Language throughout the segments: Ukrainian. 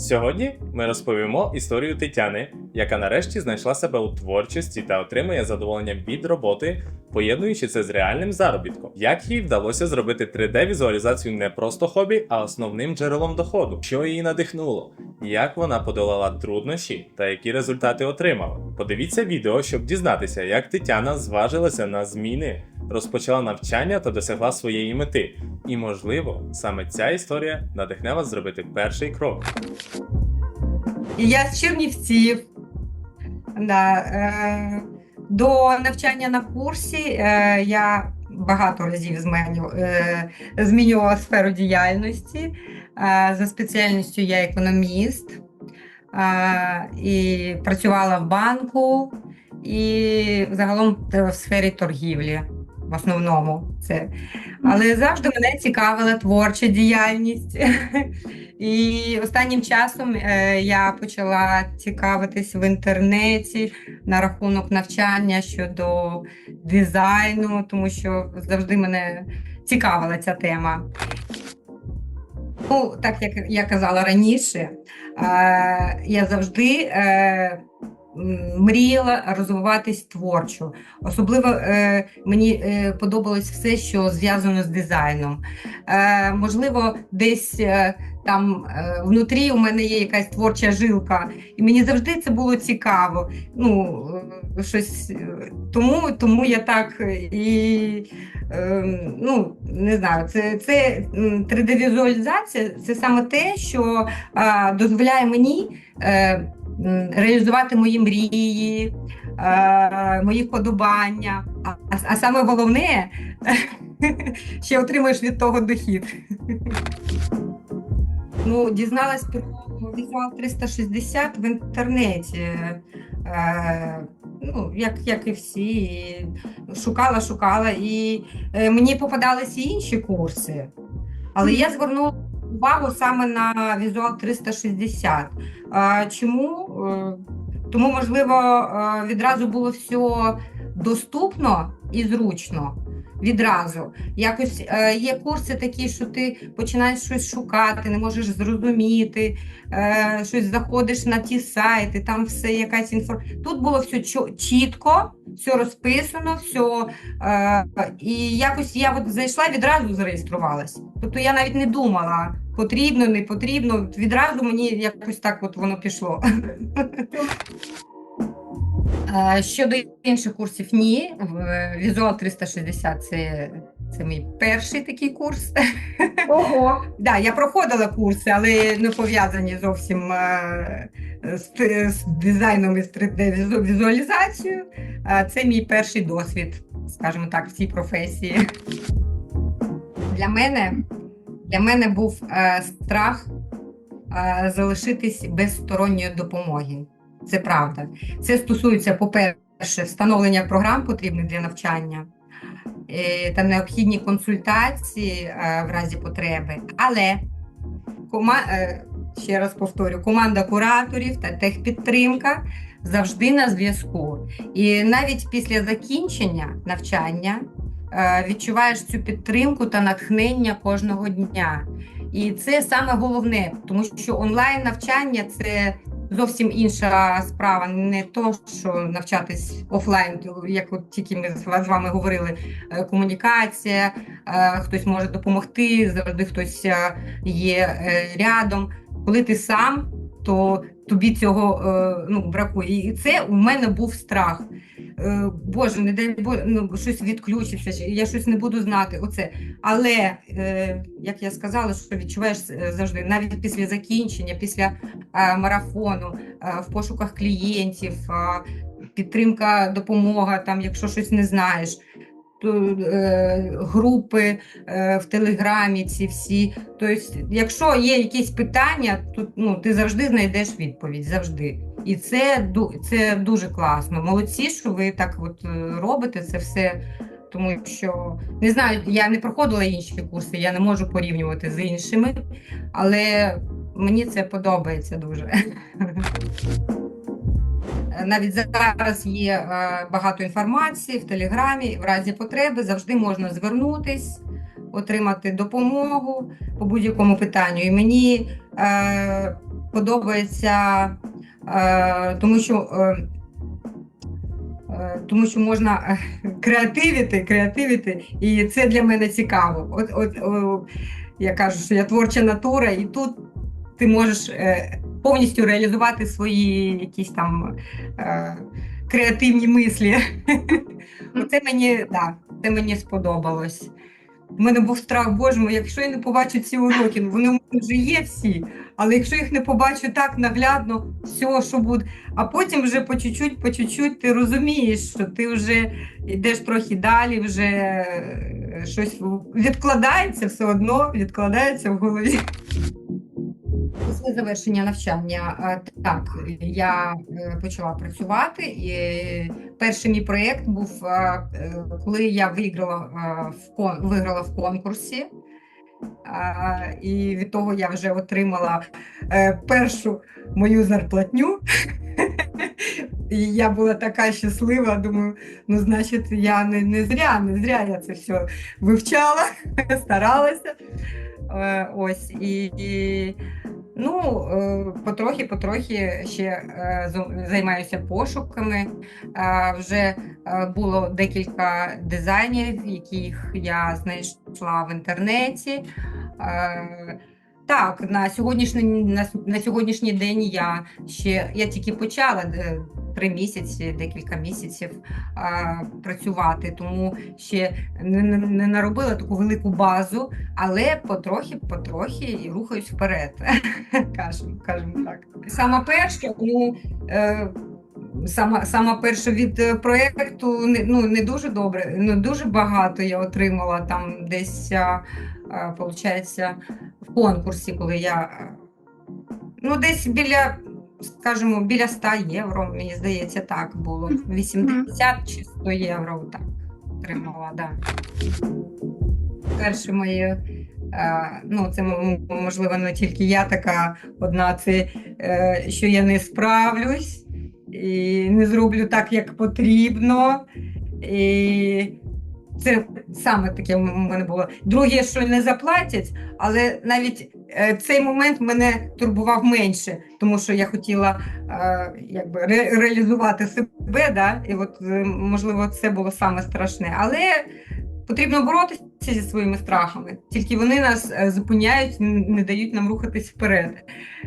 Сьогодні ми розповімо історію Тетяни, яка нарешті знайшла себе у творчості та отримує задоволення від роботи, поєднуючи це з реальним заробітком. Як їй вдалося зробити 3D-візуалізацію не просто хобі, а основним джерелом доходу, що її надихнуло, як вона подолала труднощі та які результати отримала. Подивіться відео, щоб дізнатися, як Тетяна зважилася на зміни, розпочала навчання та досягла своєї мети. І, можливо, саме ця історія надихне вас зробити перший крок. Я з Чернівців. Да, е, до навчання на курсі е, я багато разів зменю, е, змінювала сферу діяльності. Е, за спеціальністю я економіст е, і працювала в банку і загалом в сфері торгівлі. В основному це. Але завжди мене цікавила творча діяльність. І останнім часом е, я почала цікавитись в інтернеті на рахунок навчання щодо дизайну, тому що завжди мене цікавила ця тема. Ну, так як я казала раніше, е, я завжди е, мріяла розвиватись творчо. Особливо е, мені е, подобалось все, що зв'язано з дизайном. Е, можливо, десь е, там е, внутрі у мене є якась творча жилка, і мені завжди це було цікаво. Ну, е, щось, е, тому, тому я так і ну, не знаю, це, це 3D-візуалізація це саме те, що дозволяє мені реалізувати мої мрії, е, мої вподобання. А, а, саме головне, ще отримуєш від того дохід. Ну, дізналась про візуал 360 в інтернеті. Е, ну, як, як і всі, шукала, шукала, і е, мені попадались і інші курси. Але я звернула увагу саме на візуал 360. Е, чому? Е, тому, можливо, е, відразу було все доступно і зручно. Відразу. Якось е, є курси такі, що ти починаєш щось шукати, не можеш зрозуміти, е, щось заходиш на ті сайти, там все якась інформація. Тут було все чітко, все розписано, все. І якось я от зайшла відразу зареєструвалась. Тобто я навіть не думала, потрібно, не потрібно. Відразу мені якось так от воно пішло. Е, Щодо інших курсів, ні. Візуал 360 це, це мій перший такий курс. Ого, Да, я проходила курси, але не пов'язані зовсім е, з, з дизайном і 3D-візуалізацією. Е, Це мій перший досвід, скажімо так, в цій професії. Для мене, для мене був страх залишитись без сторонньої допомоги. Це правда. Це стосується, по-перше, встановлення програм потрібних для навчання е, та необхідні консультації е, в разі потреби. Але е, ще раз повторю, команда кураторів та техпідтримка завжди на зв'язку. І навіть після закінчення навчання відчуваєш цю підтримку та натхнення кожного дня. І це саме головне, тому що онлайн навчання це зовсім інша справа, не то, що навчатись офлайн, як от тільки ми з вами говорили, е, комунікація, е, хтось може допомогти, завжди хтось е, є рядом. Коли ти сам, то тобі цього е, ну, бракує. І це у мене був страх. Е, Боже, не дай Боже, ну, щось відключиться, я щось не буду знати. Оце. Але, е, як я сказала, що відчуваєш завжди, навіть після закінчення, після марафону, в пошуках клієнтів, підтримка, допомога, там, якщо щось не знаєш. Е, Групи е, в Телеграмі, ці всі. Тобто, якщо є якісь питання, то ну, ти завжди знайдеш відповідь. Завжди. І це, це дуже класно. Молодці, що ви так от е, робите це все. Тому що не знаю, я не проходила інші курси, я не можу порівнювати з іншими, але мені це подобається дуже. Навіть зараз є е, багато інформації в Телеграмі. В разі потреби завжди можна звернутись, отримати допомогу по будь-якому питанню. І мені е, подобається, е, тому що. Е, е, тому що можна е, креативити, креативити, і це для мене цікаво. От, от, о, я кажу, що я творча натура, і тут ти можеш повністю реалізувати свої якісь там е, креативні мислі. Оце мені, да, це мені сподобалось. У мене був страх, боже мой, якщо я не побачу ці уроки, ну, вони в мене вже є всі, але якщо їх не побачу так наглядно, все, що буде. А потім вже по чуть-чуть, по чуть-чуть ти розумієш, що ти вже йдеш трохи далі, вже е, щось відкладається все одно, відкладається в голові. Після завершення навчання так я е, почала працювати. І перший мій проєкт був е, коли я виграла е, в виграла в конкурсі. І від того я вже отримала першу мою зарплатню. І я була така щаслива, думаю, ну, значить, я не, не зря, не зря я це все вивчала, старалася. Ось і, і ну, е, потрохи-потрохи ще е, займаюся пошуками. Е, Вже е, було декілька дизайнів, яких я знайшла в інтернеті. Так, на сьогоднішній, на, на сьогоднішній день я ще я тільки почала е, три місяці, декілька місяців е, працювати, тому ще не, не, наробила таку велику базу, але потрохи, потрохи і рухаюсь вперед. кажемо, кажемо так. Саме перше, ну. Е, Сама, сама перша від проєкту не, ну, не дуже добре, не дуже багато я отримала там десь, а, а, получається, в конкурсі, коли я е, ну, десь біля, скажімо, біля 100 євро, мені здається, так було. 80 чи 100 євро так отримала, да. Перше моє, е, ну це можливо не тільки я така одна, це е, що я не справлюсь і не зроблю так, як потрібно. І це саме таке в мене було. Друге, що не заплатять, але навіть е, цей момент мене турбував менше, тому що я хотіла е, якби ре- реалізувати себе, да? і от е, можливо це було саме страшне. Але потрібно боротися зі своїми страхами, тільки вони нас зупиняють, не дають нам рухатись вперед.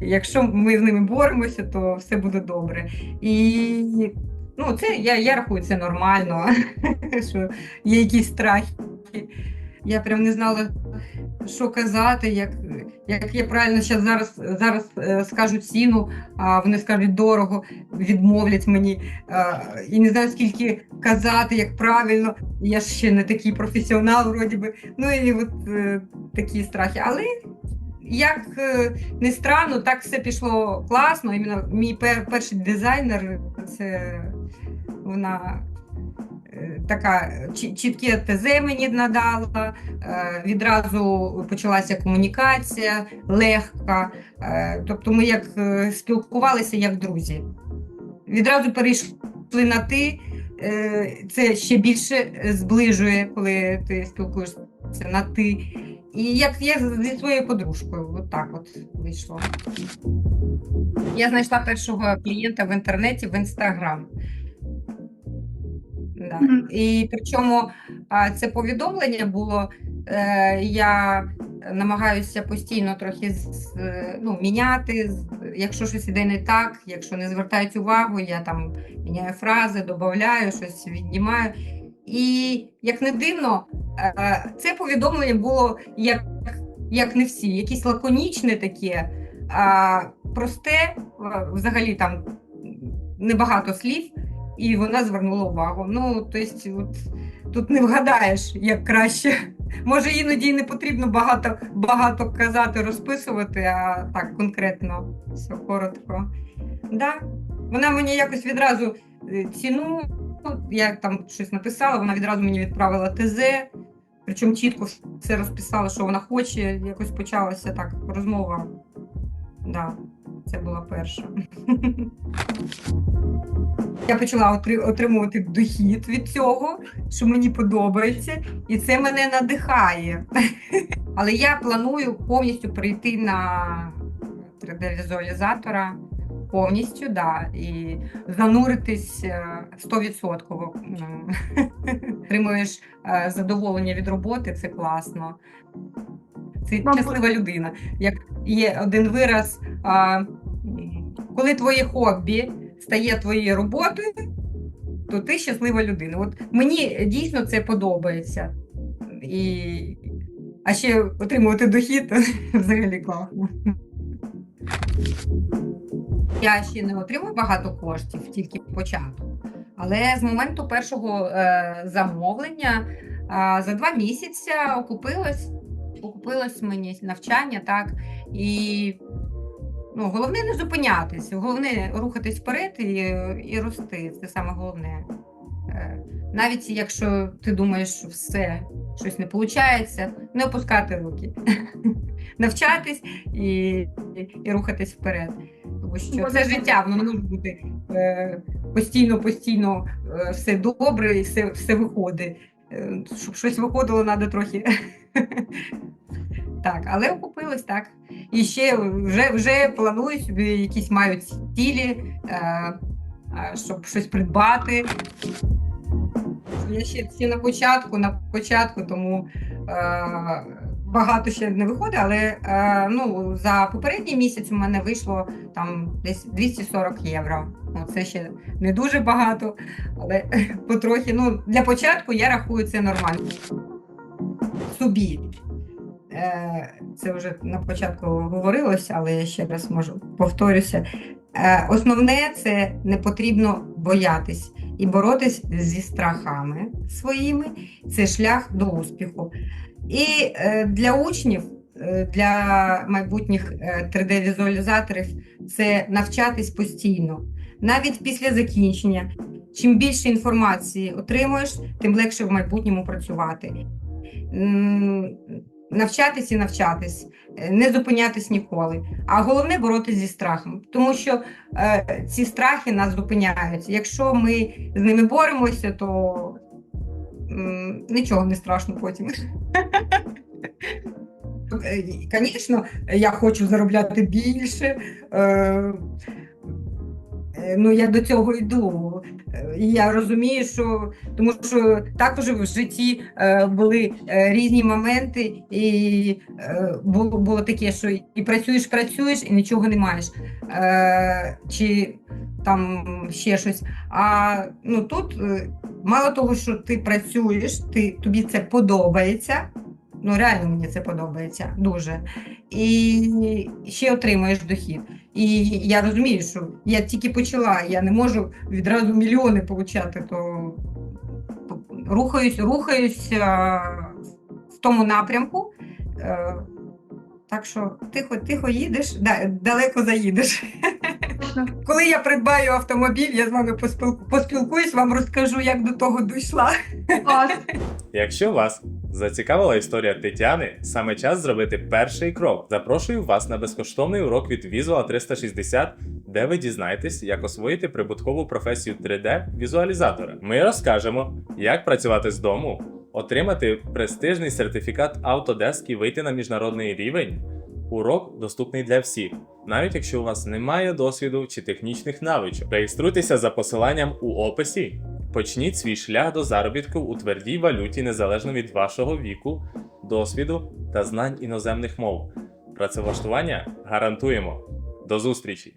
Якщо ми з ними боремося, то все буде добре. І ну, це я, я рахую це нормально, що є якісь страхи. Я прям не знала, що казати, як, як я правильно зараз, зараз е, скажу ціну, а вони скажуть дорого, відмовлять мені. е, і не знаю, скільки казати, як правильно. Я ще не такий професіонал, вроді би. Ну і от е, такі страхи. Але як е, не странно, так все пішло класно. Іменно мій пер, перший дизайнер це вона е, така чі- чітке ТЗ мені надала. е, Відразу почалася комунікація легка. Тобто ми як спілкувалися як друзі. Відразу перейшли на ти. Це ще більше зближує, коли ти спілкуєшся на ти. І як я зі своєю подружкою, от так от вийшло. Я знайшла першого клієнта в інтернеті в інстаграм. Да. Мгм. І причому це повідомлення було. Е, я намагаюся постійно трохи ну, міняти. Якщо щось іде не так, якщо не звертають увагу, я там міняю фрази, додаю, щось віднімаю. І як не дивно, це повідомлення було як, як не всі, якісь лаконічне таке, просте, е, взагалі там небагато слів, і вона звернула увагу. Ну, тобто, от, тут не вгадаєш, як краще. Може, іноді не потрібно багато, багато казати, розписувати, а так конкретно, все коротко. Да. Вона мені якось відразу е, ціну, ну, я там щось написала, вона відразу мені відправила ТЗ, причому чітко все розписала, що вона хоче. Якось почалася так розмова. Да, це була перша. Я почала отримувати дохід від цього, що мені подобається, і це мене надихає. Але я планую повністю перейти на 3D-візуалізатора повністю, да, і зануритись е, 100%. Ну, Отримуєш е, задоволення від роботи, це класно. Це щаслива людина. Як є один вираз, коли твоє хобі стає твоєю роботою, то ти щаслива людина. От мені дійсно це подобається. І... А ще отримувати дохід взагалі класно. Я ще не отримую багато коштів, тільки початок. Але з моменту першого е, замовлення е, за два місяці окупилось, окупилось мені навчання, так. І ну, головне не зупинятись, головне рухатись вперед і, і рости. Це саме головне. Е, навіть якщо ти думаєш, що все, щось не виходить, не опускати руки. Навчатись і, і, і рухатись вперед. Тому що це життя, воно не може бути е, постійно, постійно е, все добре і все, все виходить. Е, щоб щось виходило, треба трохи. Так, але окупилось так. І ще вже, вже планую собі якісь мають цілі, е, е, щоб щось придбати. Я ще, ще на початку, на початку, тому е, багато ще не виходить, але е, ну, за попередній місяць у мене вийшло там десь 240 євро. Ну, це ще не дуже багато, але потрохи. Ну, для початку я рахую це нормально. Собі. Е, Це вже на початку говорилося, але я ще раз можу повторюся. Е, Основне це не потрібно боятись і боротись зі страхами своїми. Це шлях до успіху. І е, для учнів, е, для майбутніх е, 3D-візуалізаторів це навчатись постійно, навіть після закінчення. Чим більше інформації отримуєш, тим легше в майбутньому працювати. Навчатись і навчатись, е, не зупинятись ніколи. А головне боротися зі страхом, тому що е, ці страхи нас зупиняють. Якщо ми з ними боремося, то м, нічого не страшно потім. Звісно, я хочу заробляти більше. Е, е, ну, я до цього йду. Е, І я розумію, що тому що також в житті е, були е, різні моменти, і е, було, було таке, що і працюєш, працюєш, і нічого не маєш. Е, чи там ще щось. А ну тут е, мало того, що ти працюєш, ти, тобі це подобається. Ну, реально мені це подобається дуже. І ще отримуєш дохід. І я розумію, що я тільки почала, я не можу відразу мільйони получати, то рухаюсь, рухаюсь е, в тому напрямку. Е, Так що тихо, тихо їдеш, да, далеко заїдеш. Коли я придбаю автомобіль, я з вами поспіл- поспілкуюсь, вам розкажу, як до того дійшла. Якщо вас зацікавила історія Тетяни, саме час зробити перший крок. Запрошую вас на безкоштовний урок від Visual 360, де ви дізнаєтесь, як освоїти прибуткову професію 3D-візуалізатора. Ми розкажемо, як працювати з дому, отримати престижний сертифікат Autodesk і вийти на міжнародний рівень. Урок доступний для всіх, навіть якщо у вас немає досвіду чи технічних навичок. Реєструйтеся за посиланням у описі. Почніть свій шлях до заробітку у твердій валюті незалежно від вашого віку, досвіду та знань іноземних мов. Працевлаштування гарантуємо. До зустрічі!